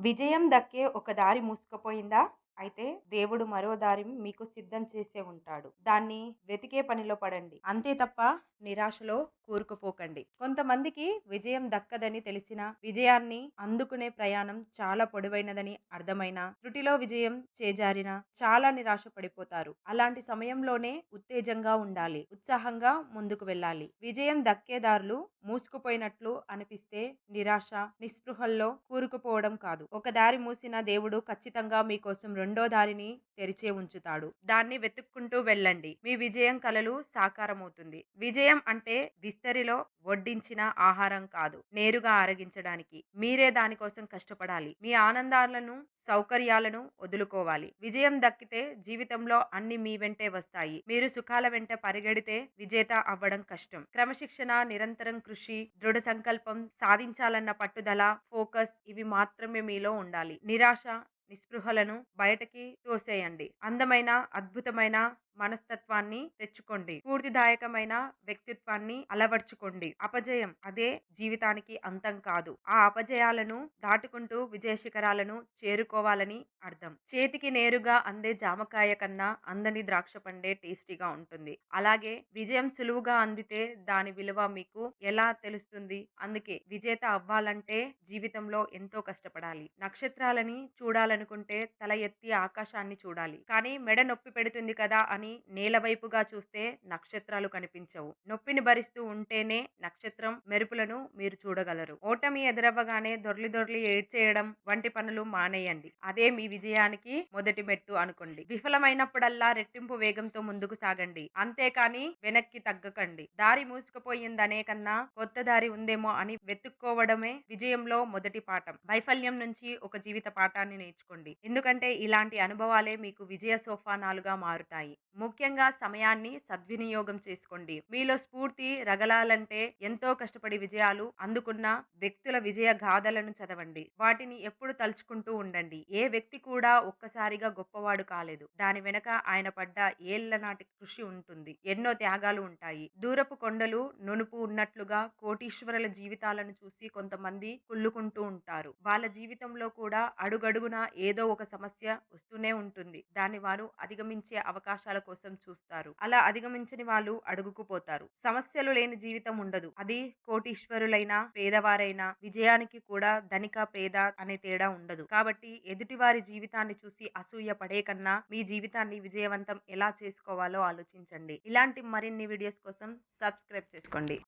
విజయం దక్కే ఒక దారి మూసుకుపోయిందా? అయితే దేవుడు మరో దారి మీకు సిద్ధం చేసే ఉంటాడు. దాన్ని వెతికే పనిలో పడండి. అంతే తప్ప నిరాశలో కూరుకుపోకండి. కొంతమందికి విజయం దక్కదని తెలిసిన విజయాన్ని అందుకునే ప్రయాణం చాలా పొడవైనదని అర్థమైన త్రుటిలో విజయం చేజారినా చాలా నిరాశ పడిపోతారు. అలాంటి సమయంలోనే ఉత్తేజంగా ఉండాలి. ఉత్సాహంగా ముందుకు వెళ్ళాలి. విజయం దక్కేదారులు మూసుకుపోయినట్లు అనిపిస్తే నిరాశ, నిస్పృహల్లో కూరుకుపోవడం కాదు. ఒక దారి మూసిన దేవుడు ఖచ్చితంగా మీకోసం రెండు దారిని తెరిచే ఉంచుతాడు. దాన్ని వెతుక్కుంటూ వెళ్ళండి. మీ విజయం కలలు సాకారమవుతుంది. విజయం అంటే విస్తరిలో వడ్డించిన ఆహారం కాదు. నేరుగా ఆరగించడానికి. మీరే దానికోసం కష్టపడాలి. మీ ఆనందాలను, సౌకర్యాలను వదులుకోవాలి. విజయం దక్కితే జీవితంలో అన్ని మీ వెంటే వస్తాయి. మీరు సుఖాల వెంట పరిగెడితే విజేత అవ్వడం కష్టం. క్రమశిక్షణ, నిరంతరం కృషి, దృఢ సంకల్పం, సాధించాలన్న పట్టుదల, ఫోకస్ ఇవి మాత్రమే మీలో ఉండాలి. నిరాశ, నిస్పృహలను బయటకి తోసేయండి. అందమైన, అద్భుతమైన మనస్తత్వాన్ని తెచ్చుకోండి. స్ఫూర్తిదాయకమైన వ్యక్తిత్వాన్ని అలవర్చుకోండి. అపజయం అదే జీవితానికి అంతం కాదు. ఆ అపజయాలను దాటుకుంటూ విజయ శిఖరాలను చేరుకోవాలని అర్థం. చేతికి నేరుగా అందే జామకాయ కన్నా అందని ద్రాక్ష పండే టేస్టీగా ఉంటుంది. అలాగే విజయం సులువుగా అందితే దాని విలువ మీకు ఎలా తెలుస్తుంది? అందుకే విజేత అవ్వాలంటే జీవితంలో ఎంతో కష్టపడాలి. నక్షత్రాలని చూడాలని చూడాలనుకుంటే తల ఎత్తి ఆకాశాన్ని చూడాలి. కానీ మెడ నొప్పి పెడుతుంది కదా అని నేల వైపుగా చూస్తే నక్షత్రాలు కనిపించవు. నొప్పిని భరిస్తూ ఉంటేనే నక్షత్రం మెరుపులను మీరు చూడగలరు. ఓటమి ఎదురవ్వగానే దొర్లి దొర్లి ఏడ్చేయడం వంటి పనులు మానేయండి. అదే మీ విజయానికి మొదటి మెట్టు అనుకోండి. విఫలమైనప్పుడల్లా రెట్టింపు వేగంతో ముందుకు సాగండి. అంతేకాని వెనక్కి తగ్గకండి. దారి మూసుకుపోయిందనే కన్నా కొత్త దారి ఉందేమో అని వెతుక్కోవడమే విజయంలో మొదటి పాఠం. వైఫల్యం నుంచి ఒక జీవిత పాఠాన్ని నేర్చుకోండి. ఎందుకంటే ఇలాంటి అనుభవాలే మీకు విజయ సోఫానాలుగా మారుతాయి. ముఖ్యంగా సమయాన్ని సద్వినియోగం చేసుకోండి. మీలో స్ఫూర్తి రగలాలంటే ఎంతో కష్టపడి విజయాలు అందుకున్న వ్యక్తుల విజయ గాథలను చదవండి. వాటిని ఎప్పుడు తలుచుకుంటూ ఉండండి. ఏ వ్యక్తి కూడా ఒక్కసారిగా గొప్పవాడు కాలేదు. దాని వెనక ఆయన పడ్డ ఏళ్ళనాటి కృషి ఉంటుంది. ఎన్నో త్యాగాలు ఉంటాయి. దూరపు కొండలు నునుపు ఉన్నట్లుగా కోటీశ్వరుల జీవితాలను చూసి కొంతమంది కుళ్ళుకుంటూ ఉంటారు. వాళ్ళ జీవితంలో కూడా అడుగడుగునా ఏదో ఒక సమస్య వస్తూనే ఉంటుంది. దాన్ని వారు అధిగమించే అవకాశాల కోసం చూస్తారు. అలా అధిగమించని వాళ్ళు అడుగుకుపోతారు. సమస్యలు లేని జీవితం ఉండదు. అది కోటీశ్వరులైనా, పేదవారైనా విజయానికి కూడా ధనిక, పేద అనే తేడా ఉండదు. కాబట్టి ఎదుటివారి జీవితాన్ని చూసి అసూయ పడే కన్నా మీ జీవితాన్ని విజయవంతం ఎలా చేసుకోవాలో ఆలోచించండి. ఇలాంటి మరిన్ని వీడియోస్ కోసం సబ్స్క్రైబ్ చేసుకోండి.